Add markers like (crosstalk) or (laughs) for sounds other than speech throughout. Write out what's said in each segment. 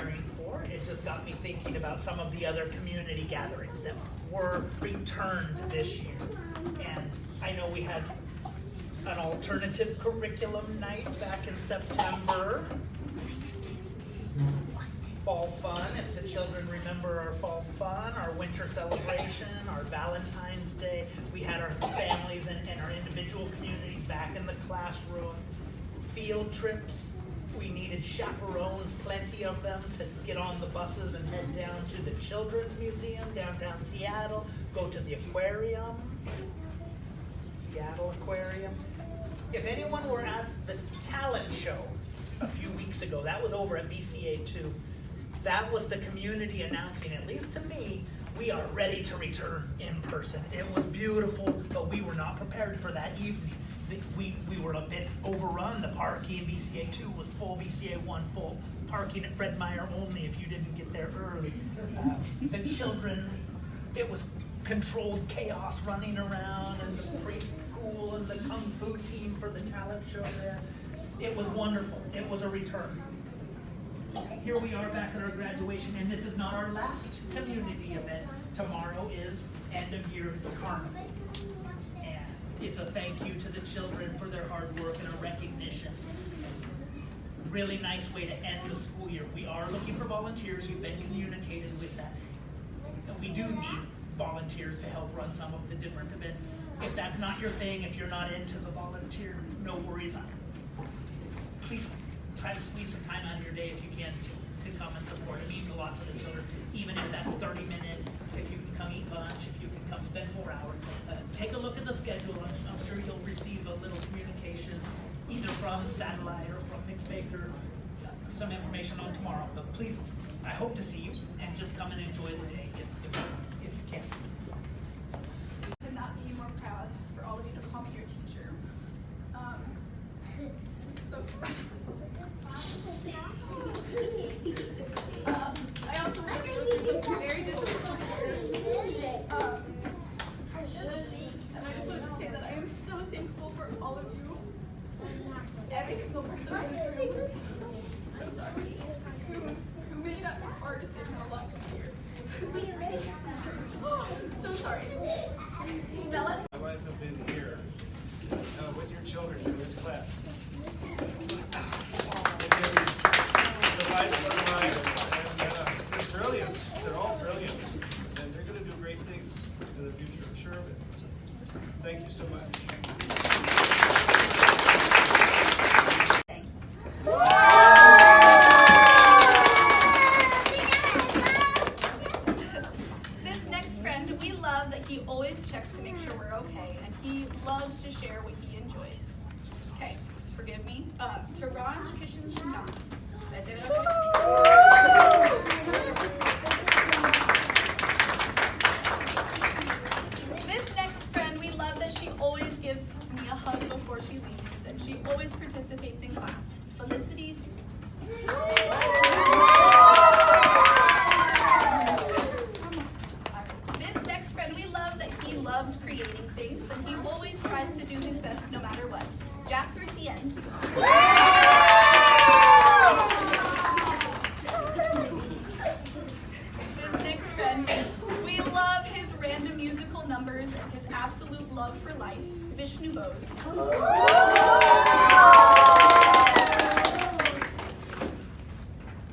preparing for. It just got me thinking about some of the other community gatherings that were returned this year. And I know we had an alternative curriculum night back in September. Fall fun, if the children remember our fall fun, our winter celebration, our Valentine's Day. We had our families and, and our individual communities back in the classroom. Field trips, we needed chaperones, plenty of them, to get on the buses and head down to the Children's Museum downtown Seattle, go to the aquarium. Seattle Aquarium. If anyone were at the talent show a few weeks ago, that was over at BCA two. That was the community announcing, at least to me, we are ready to return in person. It was beautiful, but we were not prepared for that evening. We, we were a bit overrun. The parking in BCA two was full, BCA one full. Parking at Fred Meyer only if you didn't get there early. Uh, The children, it was controlled chaos running around and the preschool and the kung fu team for the talent show there. It was wonderful. It was a return. Here we are back at our graduation, and this is not our last community event. Tomorrow is end of year carnival. And it's a thank you to the children for their hard work and a recognition. Really nice way to end the school year. We are looking for volunteers. You've been communicated with that. And we do need volunteers to help run some of the different events. If that's not your thing, if you're not into the volunteer, no worries. Please try to squeeze some time out of your day if you can to, to come and support. It means a lot to the children, even if that's thirty minutes, if you can come eat lunch, if you can come spend four hours. Uh, Take a look at the schedule. I'm, I'm sure you'll receive a little communication from satellite or from Nick Baker, some information on tomorrow. But please, I hope to see you and just come and enjoy the day if, if, if you can. could not be more proud for all of you to call me your teacher. Um, so sorry. Um, I also want to go through some very difficult years. Um, and I just wanted to say that I am so thankful for all of you. Every single person in this room. So sorry. Who, who no here. (laughs) So sorry. Now let's My wife have been here uh, with your children in this class. The and brilliant. They're all brilliant, and they're going to do great things in the future. I'm sure of it. Thank you so much. This next friend, we love that he always checks to make sure we're okay, and he loves to share what he enjoys. Okay, forgive me. Uh, Taranj Kishan Shindan. Did I say that okay? This next friend, we love that she always gives me a hug before she leaves, and she always participates in class. Felicity Zhu. This next friend, we love that he loves creating things and he always tries to do his best no matter what. Jasper Tien. This next friend, we love his random musical numbers and his absolute love for life. Vishnu Bose.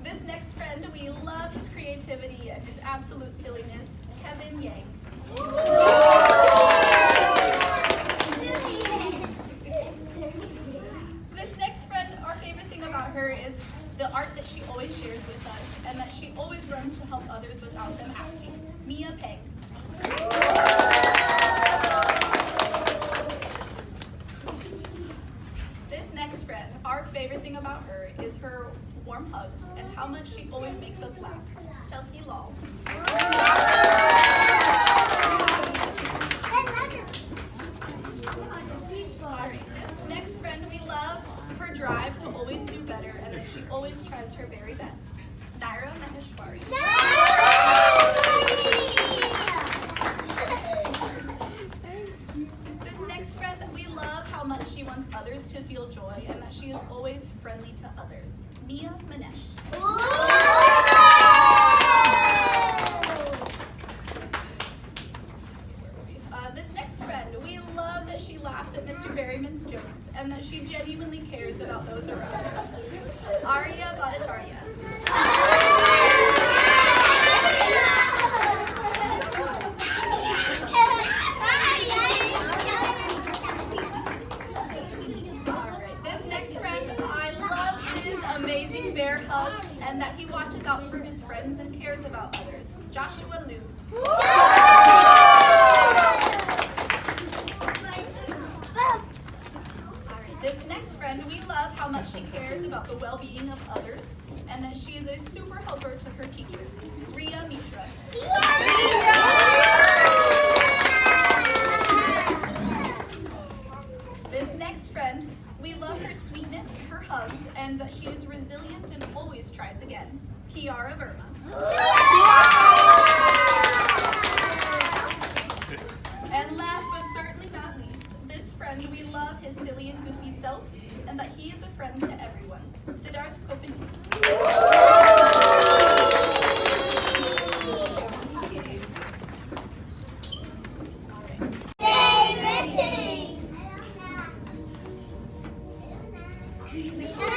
This next friend, we love his creativity and his absolute silliness. Kevin Yang. This next friend, our favorite thing about her is the art that she always shares with us and that she always runs to help others without them asking. Mia Peng. This next friend, our favorite thing about her is her warm hugs and how much she always makes us laugh. Chelsea Law. Alright, this next friend we love, her drive to always do better and that she always tries her very best. Naira Maheshwari. This next friend, we love how much she wants others to feel joy and that she is always friendly to others. Mia Manesh. she genuinely cares about those around her. Arya Bhattacharya. Alright, this next friend, I love his amazing bear hugs and that he watches out for his friends and cares about others. Alright, this next friend, we love how much she cares about the well-being of others and that she is a super helper to her teachers. Ria Mishra. This next friend, we love her sweetness, her hugs, and that she is resilient and always tries again. Kiara Verma. And last but certainly not least, this friend, we love his silly and goofy self, and that he is a friend to everyone. Siddharth Kopan. These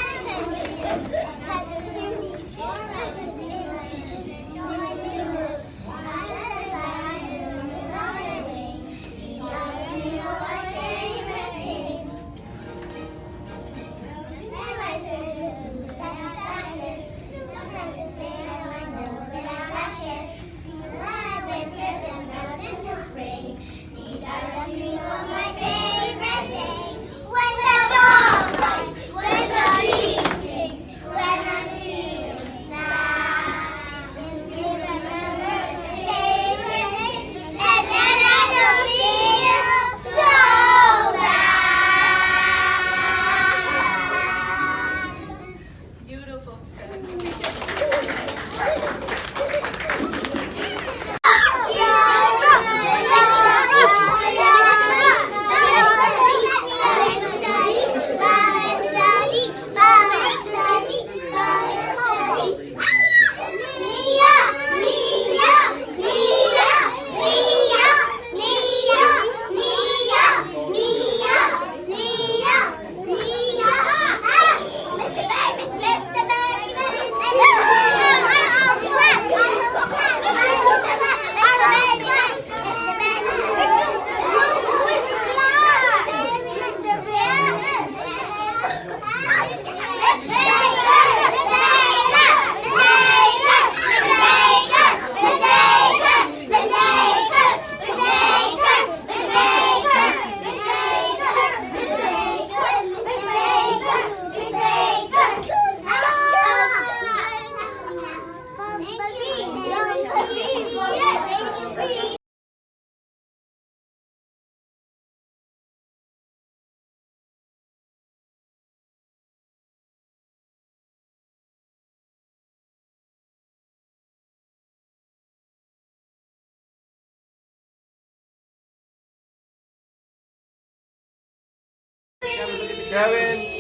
Kevin.